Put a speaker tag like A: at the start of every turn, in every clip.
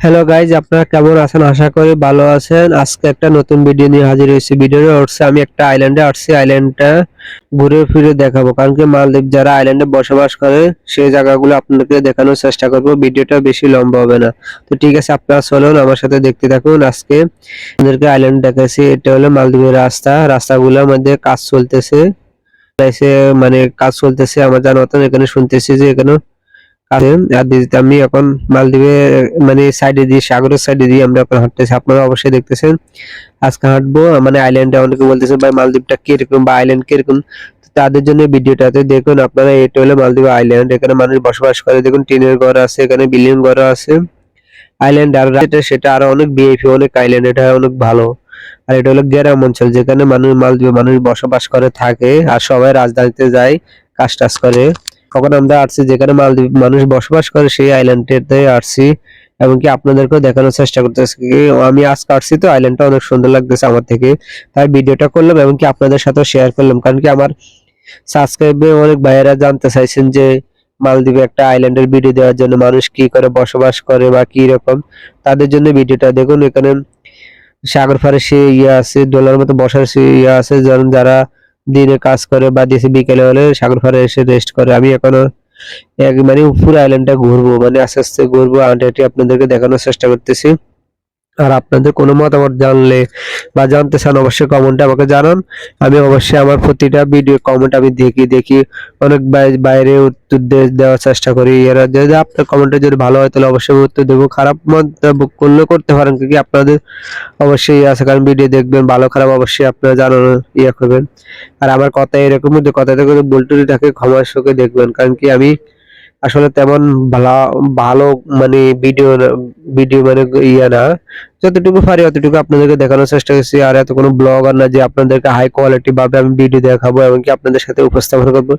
A: Hello guys আপনারা কেমন আছেন? আশা করি ভালো আছেন। আজকে একটা নতুন ভিডিও নিয়ে হাজির হয়েছি। ভিডিওটা উঠছে আমি একটা আইল্যান্ডে আসছি। আইল্যান্ডটা ঘুরে ফিরে দেখাবো। কারণ কি মালদ্বীপ যারা আইল্যান্ডে বসবাস করে, সেই জায়গাগুলো আপনাদেরকে দেখানোর চেষ্টা করব। ভিডিওটা বেশি লম্বা হবে না। তো ঠিক আছে, আপনারা চলুন আমার সাথে দেখতে থাকুন। আজকে আপনাদেরকে আইল্যান্ড দেখাচ্ছি। এটা হলো মালদ্বীপের রাস্তা। রাস্তাগুলোর মধ্যে কাজ চলতেছে। মানে কাজ চলতেছে। আমার জানা এখানে শুনতেছি যে এখানে আছে আর দিদিতে আমি এখন মালদ্বীপে মানে সাইডে দিয়ে, সাগরের সাইডে দিয়ে আমরা এখন হাঁটতেছি। আপনারা অবশ্যই দেখতেছেন, আজকে হাঁটবো মানে আইল্যান্ডে অনেকে বলতেছে, ভাই, মালদ্বীপটা কীরকম বা আইল্যান্ড কীরকম? তাদের জন্য ভিডিওটাতে দেখুন, আপনারা এটা হলো মালদ্বীপ আইল্যান্ড এখানে মানুষ বসবাস করে। দেখুন, টিনের ঘর আছে, এখানে বিল্ডিং ঘর আছে। আইল্যান্ড আর সেটা আরও অনেক বিএপি অনেক আইল্যান্ড এটা অনেক ভালো। আর এটা হলো গ্রাম অঞ্চল, যেখানে মানুষ, মালদ্বীপে মানুষ বসবাস করে, থাকে, আর সবাই রাজধানীতে যায় কাজ টাজ করে। তখন আমরা আসছি যেখানে মালদ্বীপ মানুষ বসবাস করে সেই আইল্যান্ডটাতে আসছি এমনকি আপনাদেরকেও দেখানোর চেষ্টা করতেছি আমি আজকে আসছি তো আইল্যান্ডটা অনেক সুন্দর লাগতেছে আমার থেকে। তাই ভিডিওটা করলাম এমনকি আপনাদের সাথেও শেয়ার করলাম, কারণ কি আমার সাবস্ক্রাইবে অনেক ভাইয়েরা জানতে চাইছেন যে মালদ্বীপে একটা আইল্যান্ডের ভিডিও দেওয়ার জন্য মানুষ কি করে বসবাস করে বা কি রকম। তাদের জন্য ভিডিওটা দেখুন, এখানে সাগর পাড়ে সে ইয়ে আছে, দোলার মতো বসার সে ইয়ে আছে, যেমন যারা দিনে কাজ করে বা দেশে বিকেলে হলে সাগর এসে রেস্ট করে। আমি এখনও এক মানে পুরো আইল্যান্ডটা ঘুরবো মানে আস্তে আস্তে ঘুরবো। আন্টি আপনাদেরকে দেখানোর চেষ্টা করতেছি। আর আপনাদের কোনো মতামত জানলে বা জানতে চান অবশ্যই কমেন্টে আমাকে জানান। আমি অবশ্যই আমার প্রতিটা ভিডিও কমেন্ট আমি দেখি দেখি অনেক বাই- বাইরে উত্তর দেওয়ার চেষ্টা করি। এরা যদি আপনার কমেন্টে যদি ভালো হয় তাহলে অবশ্যই উত্তর দেবো। খারাপ মন্তব্য করলেও করতে পারেন কি আপনাদের অবশ্যই আছে কারণ ভিডিও দেখবেন। ভালো, খারাপ অবশ্যই আপনারা জানানো ইয়ে করবেন। আর আমার কথা এরকম যে কথাটা করে বলটুরি থাকে ক্ষমার চোখে দেখবেন। কারণ কি আমি আসলে তেমন ভালো ভালো মানে ভিডিও ভিডিও মানে ইয়ে না। যতটুকু পারি অতটুকু আপনাদেরকে দেখানোর চেষ্টা করছি। আর এত কোনো ব্লগার না যে আপনাদেরকে হাই কোয়ালিটি ভাবে আমি ভিডিও দেখাবো এমনকি আপনাদের সাথে উপস্থাপন করব।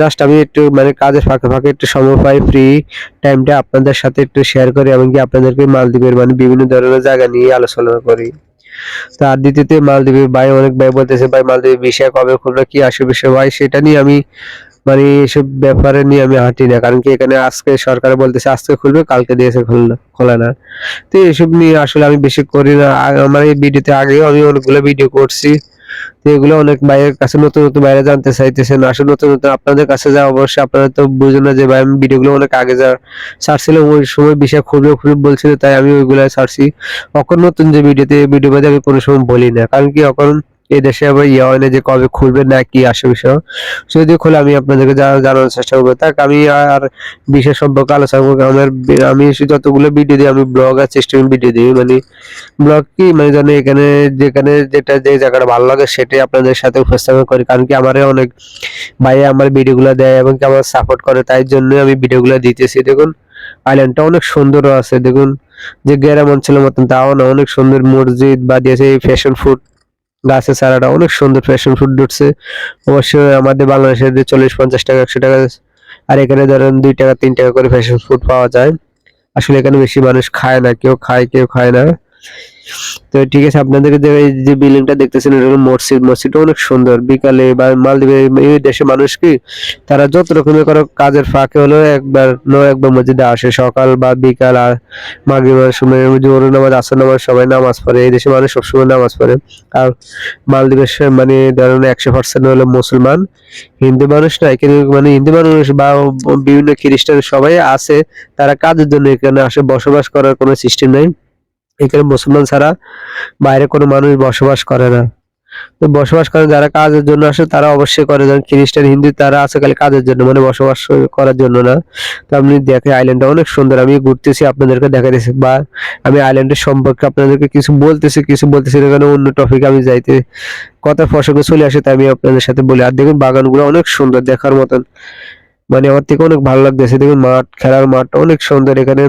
A: জাস্ট আমি একটু মানে কাজের ফাঁকে ফাঁকে একটু সময় পাই ফ্রি টাইমটা আপনাদের সাথে একটু শেয়ার করি এমনকি আপনাদেরকে মালদ্বীপের মানে বিভিন্ন ধরনের জায়গা নিয়ে আলোচনা করি। তো আর দ্বিতীয়তে মালদ্বীপের ভাই অনেক ভাই বলতেছে, ভাই মালদ্বীপের বিষয় কবে খুলবে, কি আসে বিষয়? ভাই, সেটা নিয়ে আমি মানে এসব ব্যাপারে নিয়ে আমি হাঁটি না। কারণ কি এখানে আজকে সরকার বলতেছে, আজকে খুলবে, কালকে দিয়েছে খোলা না। তো এসব নিয়ে আসলে আমি বেশি করি না। আমার এই ভিডিওতে আগেও আমি অনেকগুলো ভিডিও করছি। তো এগুলো অনেক ভাইয়ের কাছে নতুন নতুন বাইরে জানতে চাইতেছেন আসলে নতুন নতুন আপনাদের কাছে যা, অবশ্যই আপনারা তো বুঝুন না যে ভাই, আমি ভিডিওগুলো অনেক আগে যা ছাড়ছিলাম, ওই সময় বিষয় খুলবে খুলবে বলছিল, তাই আমি ওইগুলো ছাড়ছি। এখন নতুন যে ভিডিওতে ভিডিও বাদে আমি কোনো সময় বলি না। কারণ কি এখন এই দেশে আবার ইয়ে না যে কবে খুলবে না কি আসে বিষয় যদি খোলে আমি আপনাদেরকে জানানোর চেষ্টা করব। তাক, আমি আর বিশেষ সম্পর্কে আলোচনা করব আমার আমি যতগুলো ভিডিও দিই, আমি ব্লগ আর সিস্টেম ভিডিও দিই। মানে ব্লগ কি? মানে জানি এখানে যেখানে যেটা যে জায়গাটা ভালো লাগে, সেটাই আপনাদের সাথে উপস্থাপন করি। কারণ কি, আমারে অনেক ভাই আমার ভিডিওগুলো দেয় এবং কি আমার সাপোর্ট করে। তাই জন্য আমি ভিডিওগুলো দিতেছি। দেখুন আইল্যান্ডটা অনেক সুন্দর আছে। দেখুন, যে গ্রাম অঞ্চলের মতন, তাও না, অনেক সুন্দর মসজিদ বা দিয়েছে ফ্যাশন ফুড গাছের চারাটা অনেক সুন্দর ফ্যাশন ফুড উঠছে অবশ্যই আমাদের বাংলাদেশের চল্লিশ, পঞ্চাশ টাকা, একশো টাকা, আর এখানে ধরেন দুই টাকা, তিন টাকা করে ফ্যাশন ফুড পাওয়া যায়। আসলে এখানে বেশি মানুষ খায় না, কেউ খায় কেউ খায় না। তো ঠিক আছে, আপনাদেরকে যে বিল্ডিংটা দেখতেছেন মসজিদ। মসজিদটা অনেক সুন্দর। বিকালে বা এই দেশে মানুষ কি, তারা যত রকমের করো কাজের ফাঁকে হলো একবার নো, একবার মসজিদে আসে। সকাল বা বিকাল আর সময় জোহর নামাজ, আসর নামাজ, সবাই নামাজ পড়ে। এই দেশে মানুষ সবসময় নামাজ পড়ে। আর মালদ্বীপের মানে ধরেন একশো পার্সেন্ট হলো মুসলমান। হিন্দু মানুষ না এখানে মানে হিন্দু মানুষ বা বিভিন্ন খ্রিস্টান সবাই আছে। তারা কাজের জন্য এখানে আসে। বসবাস করার কোনো সিস্টেম নেই। এখানে মুসলমান ছাড়া বাইরে কোনো মানুষ বসবাস করে না। তো বসবাস করে যারা কাজের জন্য আসে, তারা অবশ্যই করে। যেমন খ্রিস্টান, হিন্দু, তারা আছে খালি কাজের জন্য মানে বসবাস করার জন্য না। তো আপনি দেখে আইল্যান্ডটা অনেক সুন্দর। আমি ঘুরতেছি, আপনাদেরকে দেখাতেছি। বা আমি আইল্যান্ডের সম্পর্কে আপনাদেরকে কিছু বলতেছি কিছু বলতেছি এখানে অন্য টপিক আমি যাইতে, কথা প্রসঙ্গে চলে আসে তাই আমি আপনাদের সাথে বলি। আর দেখুন, বাগানগুলো অনেক সুন্দর দেখার মতন। মানে আমার থেকে অনেক ভালো লাগতেছে। দেখুন, মাঠ, খেলার মাঠটা অনেক সুন্দর এখানে।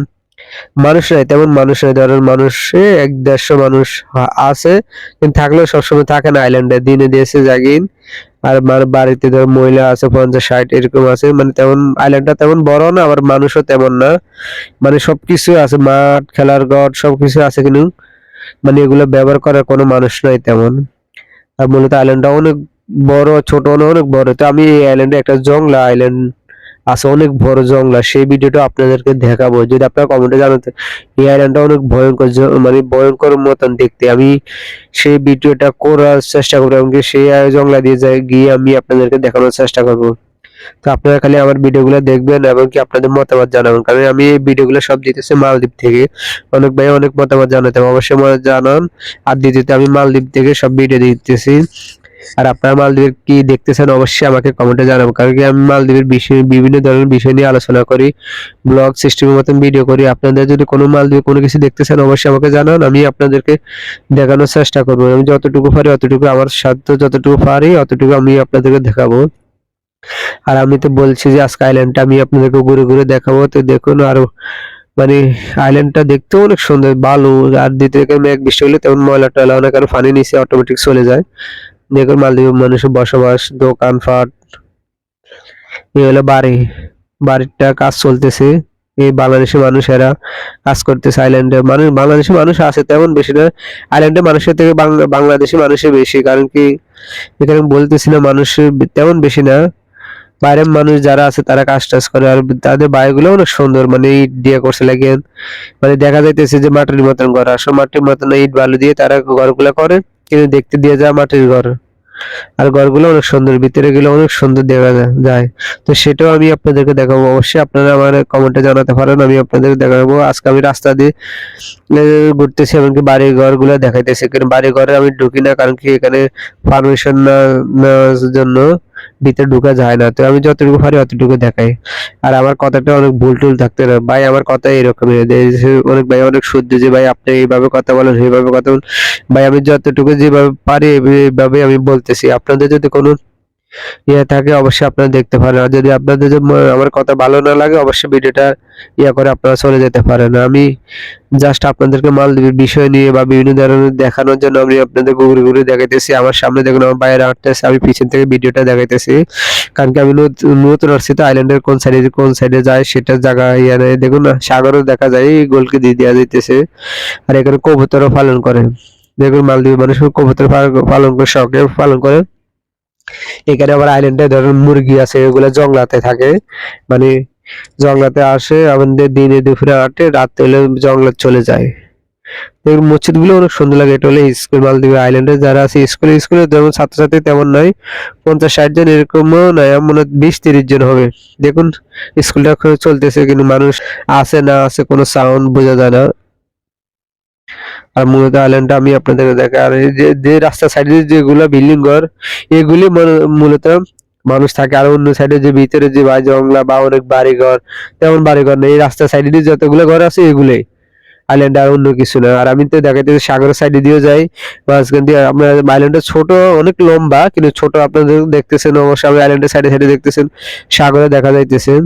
A: মানুষ নাই, তেমন মানুষ নাই। ধরেন মানুষে এক দেড়শো মানুষ আছে, কিন্তু থাকলেও সবসময় থাকে না আইল্যান্ডে দিনে দিয়েছে জাগিন, আর মানে বাড়িতে ধর মহিলা আছে, পঞ্চাশ, ষাট, এরকম আছে। মানে তেমন আইল্যান্ডটা তেমন বড় না, আবার মানুষও তেমন না। মানে সবকিছু আছে, মাঠ, খেলার ঘর, সবকিছু আছে কিন্তু মানে এগুলো ব্যবহার করার কোনো মানুষ নাই তেমন। আর মূলত আইল্যান্ডটা অনেক বড়, ছোট অনেক বড়। তো আমি এই আইল্যান্ডে একটা জংলা আইল্যান্ড আছে, অনেক বড় জংলা সেই ভিডিওটা আপনাদেরকে দেখাবো। যদি আপনারা কমেন্টে জানাতে এই আইল্যান্ডটা অনেক ভয়ঙ্কর মানে ভয়ঙ্কর মতন দেখতে। আমি সেই ভিডিওটা করার চেষ্টা করব এমনকি সেই জংলা দিয়ে গিয়ে আমি আপনাদেরকে দেখানোর চেষ্টা করব। তো আপনারা খালি আমার ভিডিওগুলো দেখবেন এবং কি আপনাদের মতামত জানাবেন। কারণ আমি এই ভিডিওগুলো সব দিতেছি মালদ্বীপ থেকে। অনেক ভাই অনেক মতামত জানাতে অবশ্যই জানান। আর দ্বিতীয়ত আমি মালদ্বীপ থেকে সব ভিডিও দিতেছি। আর আপনারা মালদ্বীপের কি দেখতেছেন অবশ্যই আমাকে কমেন্টে জানাবেন। কারণ কি আমি মালদ্বীপের বিষয় বিভিন্ন ধরনের বিষয় নিয়ে আলোচনা করি, ব্লগ সিস্টেমের মতন ভিডিও করি। আপনাদের যদি কোনো মালদ্বীপে কোনো কিছু দেখতেছেন অবশ্যই আমাকে জানান, আমি আপনাদেরকে দেখানোর চেষ্টা করব। আমি যতটুকু পারি অতটুকু, আমার সাধ্য যতটুকু পারি অতটুকু আমি আপনাদেরকে দেখাবো। আর আমি তো বলছি যে আজকে আইল্যান্ডটা আমি আপনাদেরকে ঘুরে ঘুরে দেখাবো। তো দেখুন আরও মানে আইল্যান্ডটা দেখতেও অনেক সুন্দর বালু আর দ্বিতীয় মেঘ বৃষ্টি হলে তেমন ময়লা টয়লা অনেক আর পানি নিচে অটোমেটিক চলে যায়। দেখুন মালদ্বীপের মানুষের বসবাস দোকানপাট এই হলো বাড়ি। বাড়িটা কাজ চলতেছে। এই বাংলাদেশের মানুষেরা কাজ করতেছে আইল্যান্ডে মানুষ বাংলাদেশের মানুষ আছে তেমন বেশি না। আইল্যান্ডে মানুষের থেকে বাংলা বাংলাদেশি মানুষের বেশি। কারণ কি? এখানে বলতেছি না মানুষের তেমন বেশি না। বাইরের মানুষ যারা আছে তারা কাজ টাজ করে। আর তাদের বাড়িগুলো অনেক সুন্দর। মানে ইট দিয়ে করছে লাগে মানে দেখা যাইতেছে যে মাটির মতন ঘর। আসলে মাটির মতন ইট বালু দিয়ে তারা ঘরগুলো করে। কিন্তু দেখতে দিয়ে যায় মাটির ঘর। আর ঘরগুলো অনেক সুন্দর, ভিতরে গেলে অনেক সুন্দর দেখা যায় তো সেটাও আমি আপনাদেরকে দেখাবো। অবশ্যই আপনারা আমার কমেন্টে জানাতে পারেন, আমি আপনাদের দেখাবো। আজকে আমি রাস্তা দিয়ে ঘুরতেছি, এমনকি বাড়ির ঘরগুলো দেখাইতেছি। কিন্তু বাড়ি ঘরে আমি ঢুকি না, কারণ কি এখানে পারমিশন না জন্য ভিতরে ঢুকা যায় না। তো আমি যতটুকু পারি অতটুকু দেখাই। আর আমার কথাটা অনেক ভুল টুল থাকতে না ভাই, আমার কথা এরকমই। অনেক ভাই, অনেক শুদ্ধ যে, ভাই, আপনি এইভাবে কথা বলেন, সেইভাবে কথা বলেন। ভাই, আমি যতটুকু যেভাবে পারি, এইভাবে আমি বলতেছি। আপনাদের যদি কোনো ইয়ে থাকে, অবশ্যই আপনারা দেখতে পারেন। আর যদি আপনাদের আমার কথা ভালো না লাগে, অবশ্যই ভিডিওটা ইয়ে করে আপনারা চলে যেতে পারেন। আমি জাস্ট আপনাদেরকে মালদ্বীপের বিষয় নিয়ে বা বিভিন্ন ধরনের দেখানোর জন্য আমি আপনাদের ঘুরে ঘুরে দেখাইতেছি। আমার সামনে দেখুন, আমার বাইরে হাঁটতেছে, আমি পিছন থেকে ভিডিওটা দেখাইতেছি। কারণ কি আমি নতুন আসছি তো আইল্যান্ডের কোন সাইডে কোন সাইডে যায় সেটা জায়গা ইয়ে নেই। দেখুন না, সাগরও দেখা যায়, গোলকে দিয়ে দেওয়া যাইতেছে। আর এখানে কবুতরও পালন করে। দেখুন, মালদ্বীপের মানুষ কবুতর পালন করে, শখে পালন করে। এখানে আবার আইল্যান্ডে ধরুন মুরগি আছে, এগুলো জংলাতে থাকে। মানে জংলাতে আসে, আমাদের দিনে দুপুরে আটে, রাত হলে জংলা চলে যায়। মসজিদগুলো অনেক সুন্দর লাগে, এটা হলে স্কুল, মালদ্বীপ আইল্যান্ডে যারা আছে, স্কুলে স্কুলে যেমন ছাত্রছাত্রী তেমন নয়, পঞ্চাশ ষাট জন এরকমও নয় মনে বিশ তিরিশ জন হবে। দেখুন, স্কুলটা চলতেছে, কিন্তু মানুষ আছে না আছে কোনো সাউন্ড বোঝা যায় না। আর মূলত আইল্যান্ডটা আমি আপনাদের দেখা আর এই যে রাস্তার সাইডে যেগুলো বিল্ডিং ঘর, এগুলি মূল- মূলত মানুষ থাকে। আর অন্য সাইডে যে ভিতরে যে বাই জংলা বা অনেক বাড়ি ঘর তেমন বাড়ি ঘর নেই। এই রাস্তার সাইডে দিয়ে যতগুলো ঘর আছে, এগুলোই। আইল্যান্ড আর অন্য কিছু না। আর আমি তো দেখাতে সাগরের সাইডে দিয়েও যাই। মাঝখান দিয়ে আপনার আইল্যান্ডটা ছোট, অনেক লম্বা, কিন্তু ছোট আপনাদের দেখতেছেন অবশ্যই আমি আইল্যান্ডের সাইডে সাইডে দেখতেছেন, সাগরে দেখা যাইতেছে।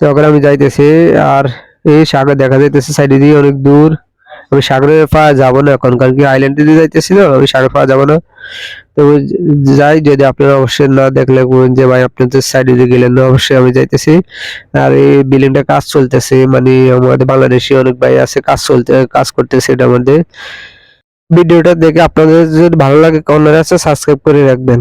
A: তো ওখানে আমি যাইতেছি, আর এই সাগর দেখা যাইতেছে সাইডে দিয়ে অনেক দূর। আমি সাগরের পা যাব না এখন কারণ কি আইল্যান্ডে দিয়ে যাইতেছি না আমি সাগর পা যাব না। তো যাই, যদি আপনারা অবশ্যই না দেখলে বলুন যে ভাই আপনাদের সাইডে দিয়ে গেলেন না, অবশ্যই আমি যাইতেছি। আর এই বিল্ডিংটা কাজ চলতেছে মানে আমাদের বাংলাদেশি অনেক ভাই আছে, কাজ চলতে, কাজ করতেছে এটার মধ্যে। ভিডিওটা দেখে আপনাদের যদি ভালো লাগে কর্নারে আছে সাবস্ক্রাইব করে রাখবেন।